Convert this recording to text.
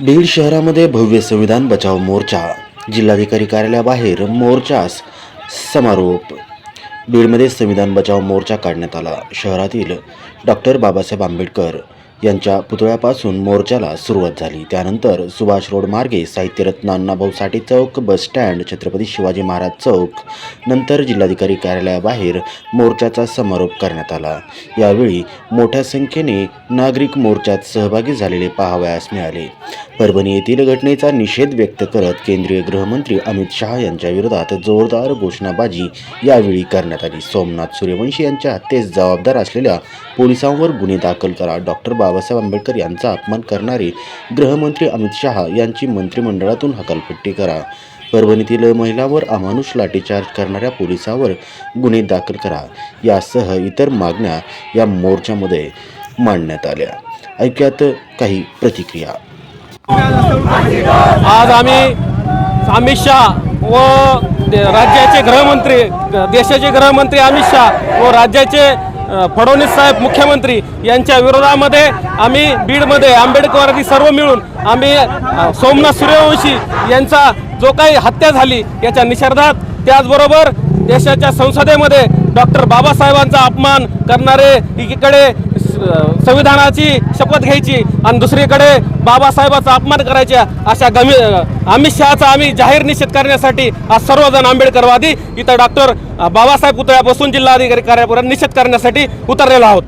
बीड शहरामध्ये भव्य संविधान बचाव मोर्चा जिल्हाधिकारी कार्यालयाबाहेर मोर्चास समारोप. बीडमध्ये संविधान बचाव मोर्चा काढण्यात आला. शहरातील डॉक्टर बाबासाहेब आंबेडकर यांच्या पुतळ्यापासून मोर्चाला सुरुवात झाली. त्यानंतर सुभाष रोड मार्गे साहित्यरत्न अण्णाभाऊ साठे चौक बस स्टँड छत्रपती शिवाजी महाराज चौक नंतर जिल्हाधिकारी कार्यालयाबाहेर मोर्चाचा समारोप करण्यात आला. यावेळी मोठ्या संख्येने नागरिक मोर्चात सहभागी झालेले पाहावयास मिळाले. परभणी येथील घटनेचा निषेध व्यक्त करत केंद्रीय गृहमंत्री अमित शहा यांच्या विरोधात जोरदार घोषणाबाजी यावेळी करण्यात आली. सोमनाथ सूर्यवंशी यांच्या हत्येस जबाबदार असलेल्या पोलिसांवर गुन्हे दाखल करा डॉक्टर बाबासाहेब आंबेडकर यांचा अपमान करणारे गृहमंत्री अमित शहा यांची मंत्रिमंडळातून हकालपट्टी करा. परभणीतील महिलावर अमानुष लाठीचार्ज करणाऱ्या पोलिसावर गुन्हे दाखल करा. यासह इतर मागण्या या मोर्चामध्ये मांडण्यात आल्या. ऐक्यात काही प्रतिक्रिया. आज आम्ही अमित शहा व राज्याचे गृहमंत्री देशाचे गृहमंत्री अमित शहा व राज्याचे फडणवीस साहेब मुख्यमंत्री यांच्या विरोधामध्ये आम्ही बीडमध्ये आंबेडकरवादी सर्व मिळून आम्ही सोमनाथ सूर्यवंशी यांचा जो काही हत्या झाली याच्या निषेधात त्याचबरोबर देशाच्या संसदेमध्ये डॉक्टर बाबासाहेबांचा अपमान करणारे एकीकडे संविधानाची शपथ घ्यायची आणि दुसरीकडे बाबासाहेबाचा अपमान करायच्या अशा गमी अमित शहाचा आम्ही जाहीर निषेध करण्यासाठी आज सर्वजण आंबेडकरवादी इथं डॉक्टर बाबासाहेब पुतळ्यापासून जिल्हाधिकारी कार्यापर्यंत निषेध करण्यासाठी उतरलेलो आहोत.